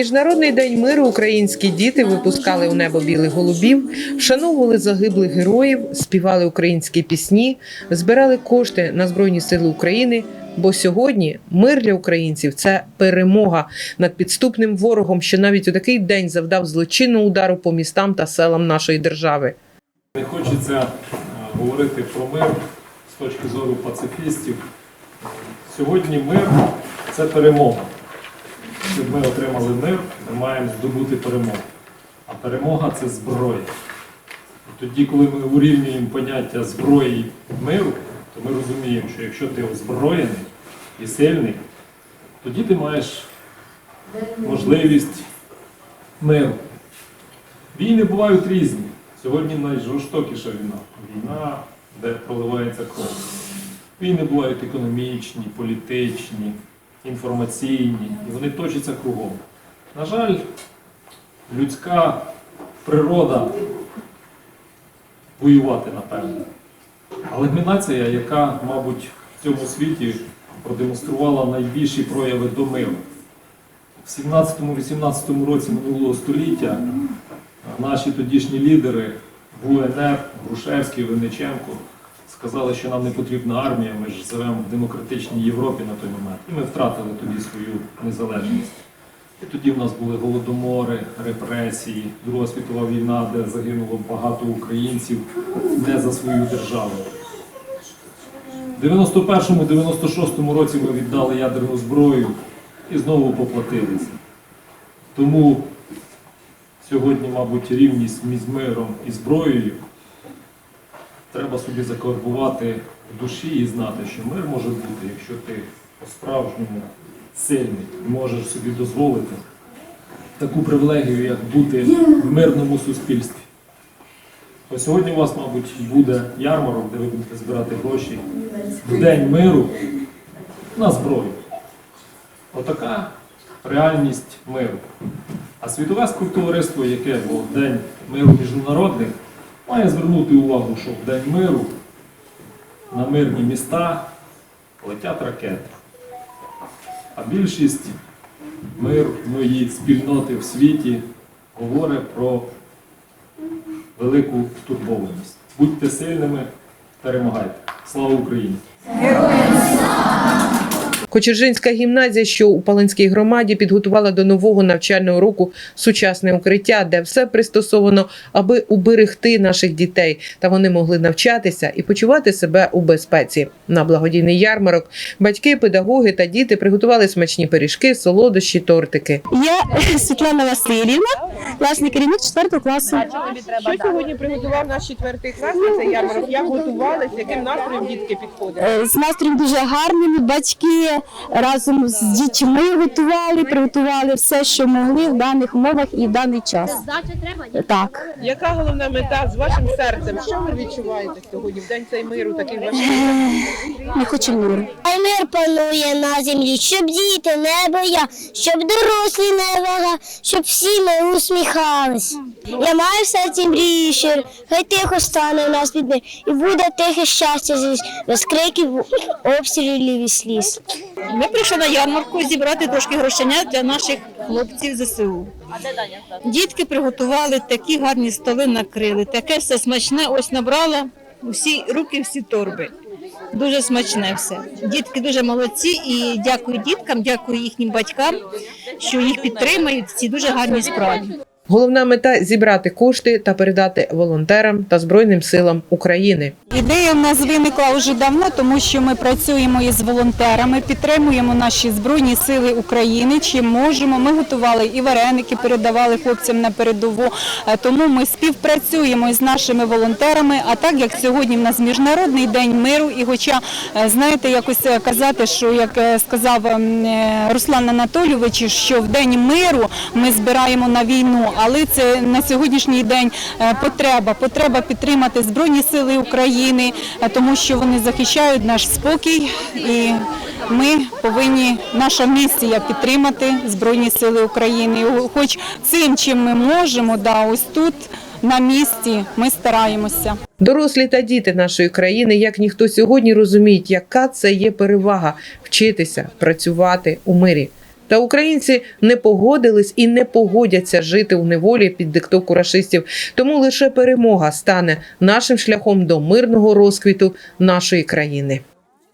Міжнародний день миру українські діти випускали у небо білих голубів, вшановували загиблих героїв, співали українські пісні, збирали кошти на Збройні Сили України. Бо сьогодні мир для українців це перемога над підступним ворогом, що навіть у такий день завдав злочинного удару по містам та селам нашої держави. Не хочеться е, говорити про мир з точки зору пацифістів. Сьогодні мир це перемога. Щоб ми отримали мир, ми маємо здобути перемогу. А перемога це зброя. І тоді, коли ми урівнюємо поняття зброї миру, то ми розуміємо, що якщо ти озброєний і сильний, тоді ти маєш можливість миру. Війни бувають різні. Сьогодні найжорстокіша війна. Війна, де проливається кров. Війни бувають економічні, політичні, інформаційні, і вони точаться кругом. На жаль, людська природа воювати, напевно. Але ми нація, яка, мабуть, в цьому світі продемонструвала найбільші прояви до миру. В 17-18 році минулого століття наші тодішні лідери ГУНР, Грушевський, Винниченко сказали, що нам не потрібна армія, ми ж живемо в демократичній Європі на той момент. І ми втратили тоді свою незалежність. І тоді в нас були голодомори, репресії, Друга світова війна, де загинуло багато українців не за свою державу. В 91-96 році ми віддали ядерну зброю і знову поплатилися. Тому сьогодні, мабуть, рівність між миром і зброєю треба собі закарбувати в душі і знати, що мир може бути, якщо ти по-справжньому сильний можеш собі дозволити таку привілегію, як бути в мирному суспільстві. Ось сьогодні у вас, мабуть, буде ярмарок, де ви будете збирати гроші в День миру на зброю. Отака реальність миру. А світове співтовариство, яке було День миру міжнародних, має звернути увагу, що в День миру на мирні міста летять ракети. А більшість мирної спільноти в світі говорить про велику стурбованість. Будьте сильними, перемагайте. Слава Україні! Кочержинська гімназія, що у Палинській громаді, підготувала до нового навчального року сучасне укриття, де все пристосовано, аби уберегти наших дітей, та вони могли навчатися і почувати себе у безпеці. На благодійний ярмарок батьки, педагоги та діти приготували смачні пиріжки, солодощі, тортики. Я Світлана Васильівна, класний керівник 4 класу. Що сьогодні приготував наш четвертий клас на цей ярмарок? Як готувалися, яким настроєм дітки підходили? Е, З настроєм дуже гарним. Батьки разом з дітьми готували, приготували все, що могли в даних умовах і в даний час. Так. Яка головна мета з вашим серцем? Що ви відчуваєте сьогодні в день цей миру, такий важкий? Ми хочемо миру. Мир панує на землі, щоб діти не боя, щоб дорослі не вага, щоб всі ми усміхались. Я маю в серці мрії щир, хай тихо стане у нас мир, і буде тихе щастя здесь, без криків, обстрілів і сліз. Ми прийшли на ярмарку зібрати трошки грошенят для наших хлопців ЗСУ. Дітки приготували такі гарні столи, накрили. Таке все смачне. Ось набрала усі руки, всі торби. Дуже смачне все. Дітки дуже молодці і дякую діткам, дякую їхнім батькам, що їх підтримують в цій дуже гарні справі. Головна мета зібрати кошти та передати волонтерам та збройним силам України. Ідея в нас виникла вже давно, тому що ми працюємо із волонтерами, підтримуємо наші збройні сили України. Чим можемо. Ми готували і вареники, передавали хлопцям на передову. Е, Тому ми співпрацюємо із нашими волонтерами. А так як сьогодні в нас міжнародний день миру, і хоча е, знаєте, якось е, казати, що як сказав ем, Руслан Анатолійович, що в день миру ми збираємо на війну, але це на сьогоднішній день е, потреба. Потреба підтримати збройні сили України, е, тому що вони захищають наш спокій, і ми повинні наша місія підтримати збройні сили України. Хоч цим, чим ми можемо, да, ось тут на місці ми стараємося. Дорослі та діти нашої країни, як ніхто сьогодні розуміють, яка це є перевага вчитися, працювати у мирі. Та українці не погодились і не погодяться жити у неволі під диктовку рашистів. Тому лише перемога стане нашим шляхом до мирного розквіту нашої країни.